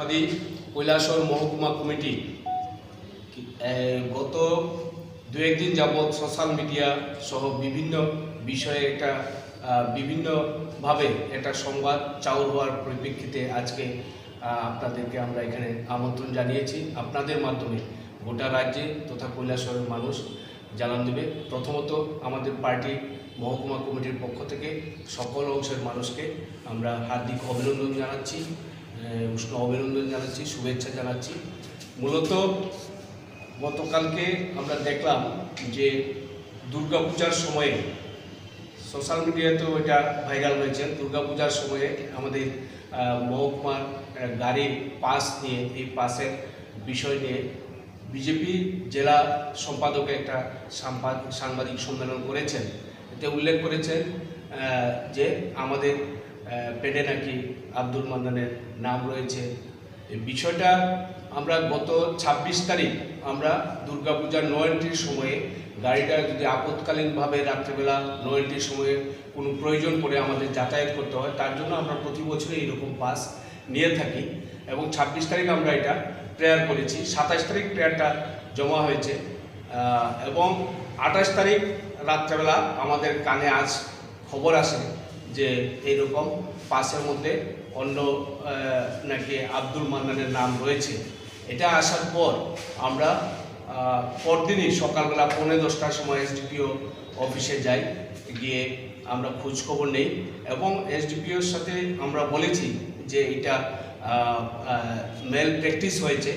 আমাদের কৈলাসহর মহকুমা কমিটি গত দু একদিন যাবৎ সোশ্যাল মিডিয়া সহ বিভিন্ন বিষয়ে একটা বিভিন্নভাবে একটা সংবাদ চাউর হওয়ার পরিপ্রেক্ষিতে আজকে আপনাদেরকে আমরা এখানে আমন্ত্রণ জানিয়েছি। আপনাদের মাধ্যমে গোটা রাজ্যে তথা কৈলাসরের মানুষ জানান দেবে। প্রথমত আমাদের পার্টি মহকুমা কমিটির পক্ষ থেকে সকল অংশের মানুষকে আমরা হার্দিক অভিনন্দন জানাচ্ছি। উষ্ণ অভিনন্দন জানাচ্ছি, শুভেচ্ছা জানাচ্ছি। মূলত গতকালকে আমরা দেখলাম যে দুর্গাপূজার সময়ে সোশ্যাল মিডিয়াতেও এটা ভাইরাল হয়েছে। দুর্গাপূজার সময়ে আমাদের মহকুমার গাড়ির পাস নিয়ে, এই পাসের বিষয় নিয়ে বিজেপি জেলা সম্পাদক একটা সাংবাদ- সাংবাদিক সম্মেলন করেছেন। এতে উল্লেখ করেছেন যে আমাদের পেটে নাকি আব্দুল মান্নানের নাম রয়েছে। এই বিষয়টা আমরা গত ছাব্বিশ তারিখ আমরা দুর্গাপূজার নয়নটির সময়ে, গাড়িটা যদি আপৎকালীনভাবে রাত্রেবেলা নয়নটির সময়ে কোনো প্রয়োজন পড়ে আমাদের যাতায়াত করতে হয়, তার জন্য আমরা প্রতি বছরই এরকম পাস নিয়ে থাকি এবং ছাব্বিশ তারিখ আমরা এটা প্রেয়ার করেছি। সাতাশ তারিখ প্রেয়ারটা জমা হয়েছে এবং আঠাশ তারিখ রাত্রেবেলা আমাদের কানে আজ খবর আসে যে এইরকম পাসের মধ্যে অন্য নাকি আব্দুল মান্নানের নাম রয়েছে। এটা আসার পর আমরা পরদিনই সকালবেলা পৌনে দশটার সময় এসডিপিও অফিসে যাই, গিয়ে আমরা খোঁজখবর নেই এবং এসডিপিওর সাথে আমরা বলেছি যে এটা মেল প্র্যাকটিস হয়েছে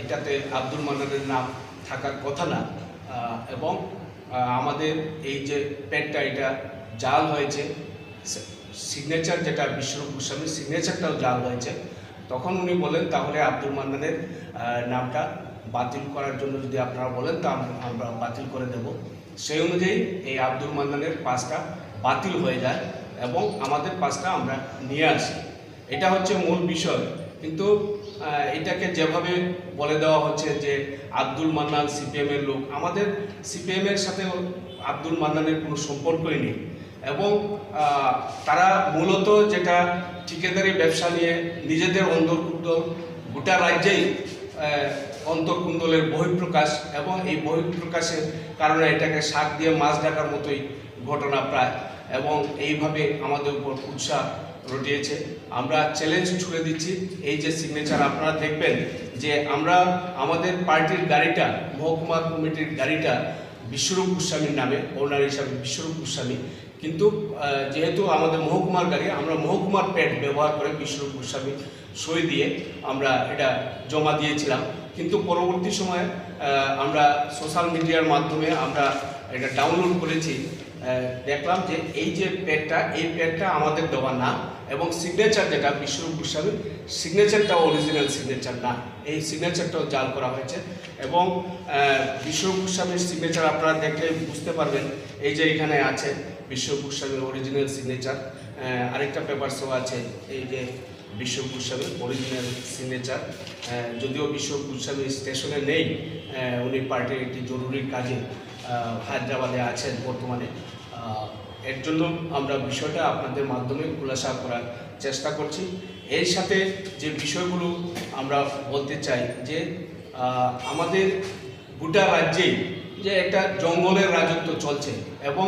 এটাতে আব্দুল মান্নানের নাম থাকার কথা না এবং আমাদের এই যে পেনটা এটা জাল হয়েছে। সিগনেচার যেটা বিশ্বরূপ গোস্বামীর সিগনেচারটাও জাল হয়েছে। তখন উনি বলেন, তাহলে আব্দুল মান্নানের নামটা বাতিল করার জন্য যদি আপনারা বলেন, তা আমরা বাতিল করে দেব। সেই অনুযায়ী এই আব্দুল মান্নানের পাসটা বাতিল হয়ে যায় এবং আমাদের পাসটা আমরা নিয়ে আসি। এটা হচ্ছে মূল বিষয়। কিন্তু এটাকে যেভাবে বলে দেওয়া হচ্ছে যে আব্দুল মান্নান সিপিএমের লোক, আমাদের সিপিএমের সাথে আব্দুল মান্নানের কোনো সম্পর্কই নেই। এবং তারা মূলত যেটা ঠিকাদারি ব্যবসা নিয়ে নিজেদের অন্তর্ভুক্ত গোটা রাজ্যেই অন্তর্কুণ্ডলের বহিঃপ্রকাশ এবং এই বহিঃপ্রকাশের কারণে এটাকে শাক দিয়ে মাছ ডাকার মতোই ঘটনা প্রায় এবং এইভাবে আমাদের উপর উৎসাহ রটিয়েছে। আমরা চ্যালেঞ্জ ছুড়ে দিচ্ছি। এই যে সিগনেচার আপনারা দেখবেন যে আমরা আমাদের পার্টির গাড়িটা, মহকুমা কমিটির গাড়িটা বিশ্বরূপ গোস্বামীর নামে ওনার হিসাবে বিশ্বরূপ গোস্বামী কিন্তু যেহেতু আমাদের মহকুমার গাড়ি, আমরা মহকুমার প্যাড ব্যবহার করে বিশ্বরূপ গোস্বামী সই দিয়ে আমরা এটা জমা দিয়েছিলাম। কিন্তু পরবর্তী সময়ে আমরা সোশ্যাল মিডিয়ার মাধ্যমে আমরা এটা ডাউনলোড করেছি দেখলাম যে এই যে প্যাডটা এই প্যাডটা আমাদের দেওয়া না এবং সিগনেচার যেটা বিশ্বরূপ গোস্বামী সিগনেচারটা অরিজিনাল সিগনেচার না। এই সিগনেচারটাও জাল করা হয়েছে এবং বিশ্বরূপ গোস্বামীর সিগনেচার আপনারা দেখলে বুঝতে পারবেন, এই যে এখানে আছে গোস্বামীর অরিজিনাল সিগনেচার আরেকটা পেপারসও আছে, এই যে বিশ্ব গোস্বামীর অরিজিনাল সিগনেচার যদিও বিশ্ব গোস্বামী স্টেশনে নেই উনি পার্টির একটি জরুরি কাজে হায়দ্রাবাদে আছেন বর্তমানে। এর জন্য আমরা বিষয়টা আপনাদের মাধ্যমে খুলাসা করার চেষ্টা করছি। এর সাথে যে বিষয়গুলো আমরা বলতে চাই যে আমাদের গোটা রাজ্যেই যে একটা জঙ্গলের রাজত্ব চলছে এবং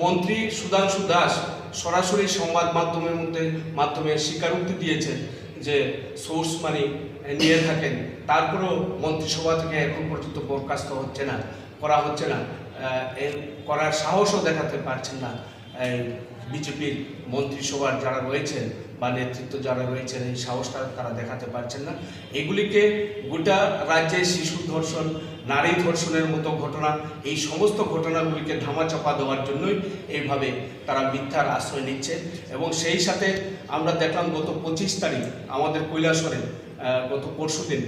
মন্ত্রী সুধাংশু দাস সরাসরি সংবাদ মাধ্যমের মধ্যে, মাধ্যমে স্বীকারোক্তি দিয়েছেন যে সোর্স মানি নিয়ে থাকেন। তারপরেও মন্ত্রিসভা থেকে এখন পর্যন্ত বরখাস্ত হচ্ছে না, করা হচ্ছে না। করার সাহসও দেখাতে পারছেন না বিজেপির মন্ত্রিসভার যারা রয়েছেন। বা নেতৃত্ব যারা রয়েছেন, এই সাহসটা তারা দেখাতে পারছেন না। এগুলিকে গোটা রাজ্যে শিশু ধর্ষণ, নারী ধর্ষণের মতো ঘটনা, এই সমস্ত ঘটনাগুলিকে ধামাচাপা দেওয়ার জন্যই এইভাবে তারা মিথ্যার আশ্রয় নিচ্ছে। এবং সেই সাথে আমরা দেখলাম গত পঁচিশ তারিখ আমাদের কৈলাসরে গত পরশু দিন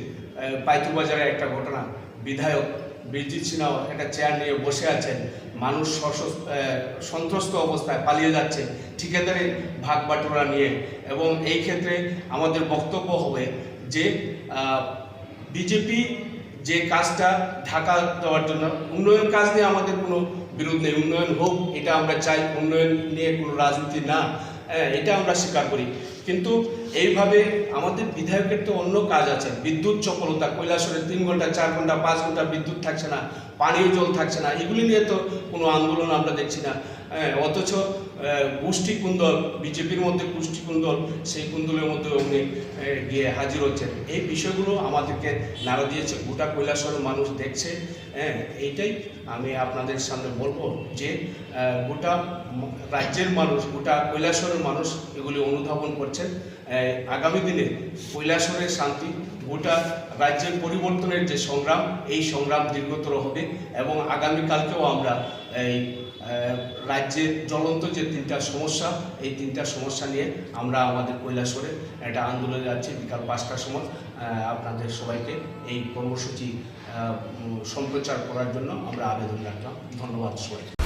পাইতুবাজারে একটা ঘটনা। বিধায়ক বীরজিৎ সিনহাও একটা চেয়ার নিয়ে বসে আছেন। মানুষ সন্ত্রস্ত অবস্থায় পালিয়ে যাচ্ছে ঠিকাদারের ভাগ বাটোরা নিয়ে। এবং এই ক্ষেত্রে আমাদের বক্তব্য হবে যে বিজেপি যে কাজটা ঢাকা দেওয়ার জন্য, উন্নয়ন কাজ নিয়ে আমাদের কোনো বিরোধ নেই। উন্নয়ন হোক, এটা আমরা চাই। উন্নয়ন নিয়ে কোনো রাজনীতি না। হ্যাঁ, এটা আমরা স্বীকার করি। কিন্তু এইভাবে আমাদের বিধায়কের তো অন্য কাজ আছে। বিদ্যুৎ চপলতা কৈলাসরে তিন ঘণ্টা চার ঘণ্টা পাঁচ ঘণ্টা বিদ্যুৎ থাকছে না পানীয় জল থাকছে না এগুলি নিয়ে তো কোনো আন্দোলন আমরা দেখছি না। হ্যাঁ, অথচ গোষ্ঠী কুন্দল, বিজেপির মধ্যে গোষ্ঠী কুন্দল, সেই কুন্দলের মধ্যে উনি গিয়ে হাজির হচ্ছেন। এই বিষয়গুলো আমাদেরকে নাড়া দিয়েছে, গোটা কৈলাসরের মানুষ দেখছে। হ্যাঁ এইটাই আমি আপনাদের সামনে বলব যে গোটা রাজ্যের মানুষ, গোটা কৈলাসরের মানুষ এগুলি অনুধাবন করছেন। আগামী দিনে কৈলাসরের শান্তি, গোটা রাজ্যের পরিবর্তনের যে সংগ্রাম, এই সংগ্রাম দীর্ঘতর হবে এবং আগামীকালকেও আমরা এই রাজ্যের জ্বলন্ত যে তিনটা সমস্যা, এই তিনটা সমস্যা নিয়ে আমরা আমাদের কৈলাসরে একটা আন্দোলনে যাচ্ছি। বিকাল পাঁচটার সময় আপনাদের সবাইকে এই কর্মসূচি সম্প্রচার করার জন্য আমরা আবেদন রাখলাম। ধন্যবাদ সবাই